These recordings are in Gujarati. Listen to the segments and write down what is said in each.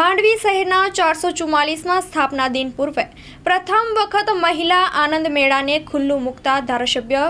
માંડવી શહેરના ચારસો ચુમ્માલીસમાં સ્થાપના દિન પૂર્વે પ્રથમ વખત મહિલા આનંદ મેળાને ખુલ્લું મૂકતા ધારાસભ્ય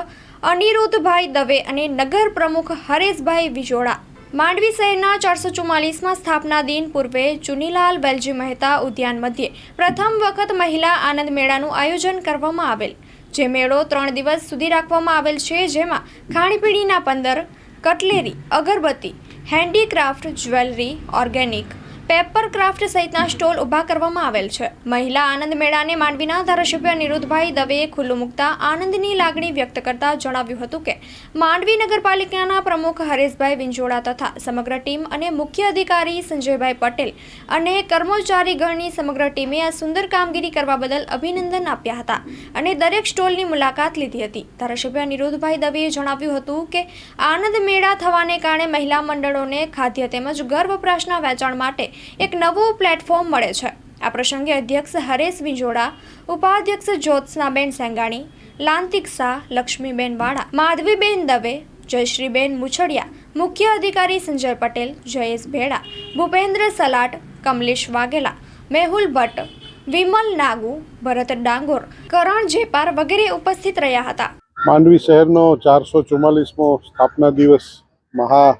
અનિરુદ્ધભાઈ દવે અને નગર પ્રમુખ હરેશભાઈ વિજોડા. માંડવી શહેરના ચારસો ચુમ્માલીસમાં સ્થાપના દિન પૂર્વે ચુનીલાલ બેલજી મહેતા ઉદ્યાન મધ્યે પ્રથમ વખત મહિલા આનંદ મેળાનું આયોજન કરવામાં આવેલ, જે મેળો ત્રણ દિવસ સુધી રાખવામાં આવેલ છે, જેમાં ખાણીપીણીના પંદર, કટલેરી, અગરબત્તી, handicraft, jewellery, organic paper craft સહિતના સ્ટોલ ઊભા કરવામાં આવેલ છે. મહિલા આનંદ મેળાને માંડવીના ધારાસભ્ય નિરુદભાઈ દવેએ ખુલ્લું મૂકતા આનંદની લાગણી વ્યક્ત કરતા જણાવ્યું હતું કે, માંડવી નગરપાલિકાના પ્રમુખ હરેશભાઈ વિંજોડા તથા સમગ્ર ટીમ અને મુખ્ય અધિકારી સંજયભાઈ પટેલ અને કર્મચારીગણની સમગ્ર ટીમે આ સુંદર કામગીરી કરવા બદલ અભિનંદન આપ્યા હતા અને દરેક સ્ટોલની મુલાકાત લીધી હતી. ધારાસભ્ય નિરુદભાઈ દવેએ જણાવ્યું હતું કે, આનંદ મેળા થવાને કારણે મહિલા મંડળોને ખાદ્ય તેમજ ઘર વપરાશના વેચાણ માટે એક નવું પ્લેટફોર્મ મળે છે. આ પ્રસંગે અધ્યક્ષ હરેશ વિંજોડા, ઉપાધ્યક્ષ જ્યોત્સનાબેન સેંગાણી, લાંતિક શાહ, લક્ષ્મીબેન વાળા, માધવીબેન દવે, જયશ્રીબેન મુછડિયા, મુખ્ય અધિકારી સંજય પટેલ, જયેશ ભેડા, ભૂપેન્દ્ર સલાટ, કમલેશ વાઘેલા, મેહુલ ભટ્ટ, વિમલ નાગુ, ભરત ડાંગોર, કરણ જેપાર વગેરે ઉપસ્થિત રહ્યા હતા. માંડવી શહેરનો ચારસો ચુમ્માલીસમો સ્થાપના દિવસ મહા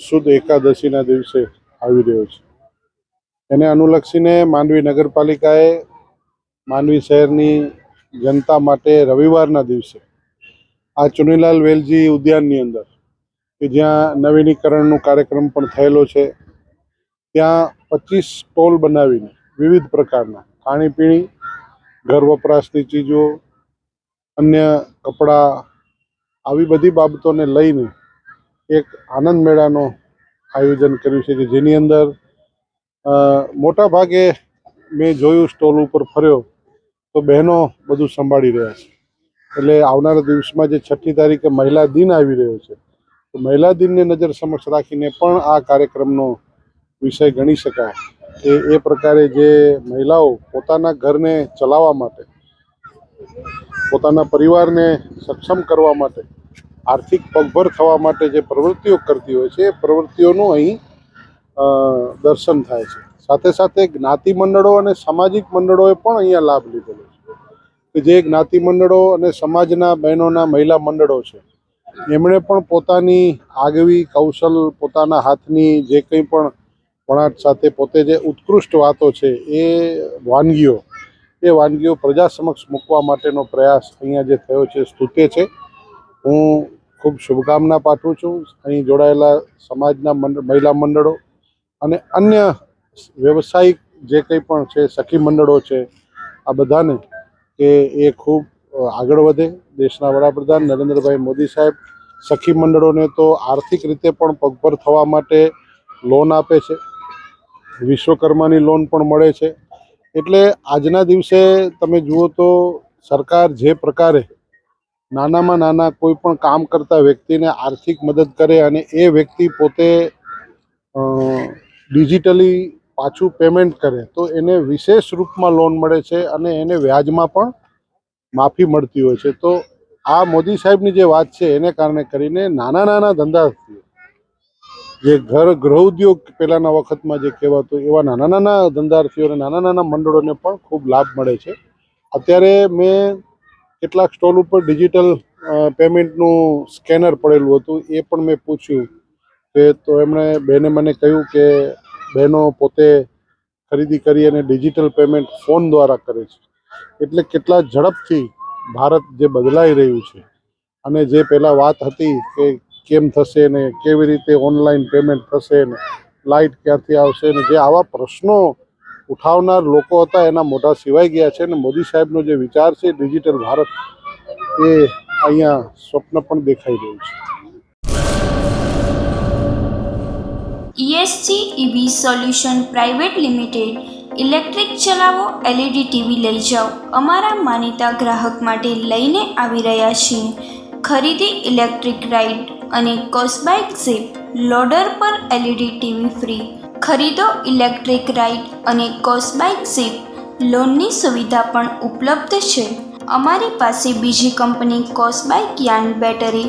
સુદ એકાદશીના દિવસે આવી રહ્યો છે. એને અનુલક્ષીને માંડવી નગરપાલિકાએ માંડવી શહેરની જનતા માટે રવિવારના દિવસે આ ચુનીલાલ વેલજી ઉદ્યાનની અંદર, કે જ્યાં નવીનીકરણનો કાર્યક્રમ પણ થયેલો છે, ત્યાં પચીસ સ્ટોલ બનાવીને વિવિધ પ્રકારના ખાણીપીણી, ઘર વપરાશની ચીજો, અન્ય કપડાં, આવી બધી બાબતોને લઈને એક આનંદ મેળાનો આયોજન કર્યું છે, કે જેની અંદર મોટા ભાગે મેં જોયું સ્ટોલ ઉપર ફર્યો, તો બહેનો બધું સંભાળી રહ્યા છે. એટલે આવનારા દિવસમાં જે છઠ્ઠી તારીખે મહિલા દિન આવી રહ્યો છે, તો મહિલા દિનને નજર સમક્ષ રાખીને પણ આ કાર્યક્રમનો વિષય ગણી શકાય. કે એ પ્રકારે જે મહિલાઓ પોતાના ઘરને ચલાવવા માટે, પોતાના પરિવારને સક્ષમ કરવા માટે, આર્થિક પગભર થવા માટે જે પ્રવૃત્તિઓ કરતી હોય છે, એ પ્રવૃત્તિઓનું અહીં દર્શન થાય છે. સાથે સાથે જ્ઞાતિ મંડળો અને સામાજિક મંડળોએ પણ અહીંયા લાભ લીધેલો છે. કે જે જ્ઞાતિ મંડળો અને સમાજના બહેનોના મહિલા મંડળો છે, એમણે પણ પોતાની આગવી કૌશલ, પોતાના હાથની જે કંઈ પણ વણાટ સાથે પોતે જે ઉત્કૃષ્ટ વાતો છે, એ વાનગીઓ એ વાનગીઓ પ્રજા સમક્ષ મૂકવા માટેનો પ્રયાસ અહીંયા જે થયો છે, સ્તુત્ય છે. હું ખૂબ શુભકામના પાઠવું છું. અહીં જોડાયેલા સમાજના મંડળ મહિલા મંડળો અને અન્ય વ્યવસાયિક જે કંઈ પણ છે, સખી મંડળો છે, આ બધાને કે એ ખૂબ આગળ વધે. દેશના વડાપ્રધાન નરેન્દ્રભાઈ મોદી સાહેબ સખી મંડળોને તો આર્થિક રીતે પણ પગભર થવા માટે લોન આપે છે. વિશ્વકર્માની લોન પણ મળે છે. એટલે આજના દિવસે તમે જુઓ તો સરકાર જે પ્રકારે નાનામાં નાના કોઈ પણ કામ કરતા વ્યક્તિને આર્થિક મદદ કરે અને એ વ્યક્તિ પોતે ડિજિટલી પાછું પેમેન્ટ કરે, તો એને વિશેષ રૂપમાં લોન મળે છે અને એને વ્યાજમાં પણ માફી મળતી હોય છે. તો આ મોદી સાહેબની જે વાત છે, એને કારણે કરીને નાના નાના ધંધાર્થીઓ જે ઘર ગૃહ ઉદ્યોગ પહેલાંના વખતમાં જે કહેવાતું, એવા નાના નાના ધંધાર્થીઓને નાના નાના મંડળોને પણ ખૂબ લાભ મળે છે. અત્યારે મેં કેટલાક સ્ટોલ ઉપર ડિજિટલ પેમેન્ટનું સ્કેનર પડેલું હતું, એ પણ મેં પૂછ્યું. કે તો એમણે બેને મને કહ્યું કે બહેનો પોતે ખરીદી કરી અને ડિજિટલ પેમેન્ટ ફોન દ્વારા કરે છે. એટલે કેટલા ઝડપથી ભારત જે બદલાઈ રહ્યું છે અને જે પહેલાં વાત હતી કે કેમ થશે ને કેવી રીતે ઓનલાઈન પેમેન્ટ થશે ને લાઇટ ક્યાંથી આવશે ને જે આવા પ્રશ્નો ઉઠાવનાર લોકો હતા એના મોઢા સિવાય ગયા છે અને મોદી સાહેબનો જે વિચાર છે ડિજિટલ ભારત એ અહીંયા સ્વપ્ન પણ દેખાઈ રહ્યું છે. ESG EV solution private limited electric ચલાવો એલઈડી ટીવી લઈ જાઓ. અમારા માનીતા ગ્રાહક માટે લઈને આવી રહ્યા છીએ. ખરીદી ઇલેક્ટ્રિક રાઇડ અને કોસ્બાઇક ઝીપ લોડર પર એલઈડી ટીવી ફ્રી. ખરીદો ઇલેક્ટ્રિક રાઇડ અને કોસ્બાઇક ઝીપ. લોનની સુવિધા પણ ઉપલબ્ધ છે. અમારી પાસે બીજી કંપની કોસ્બાઇક યાન બેટરી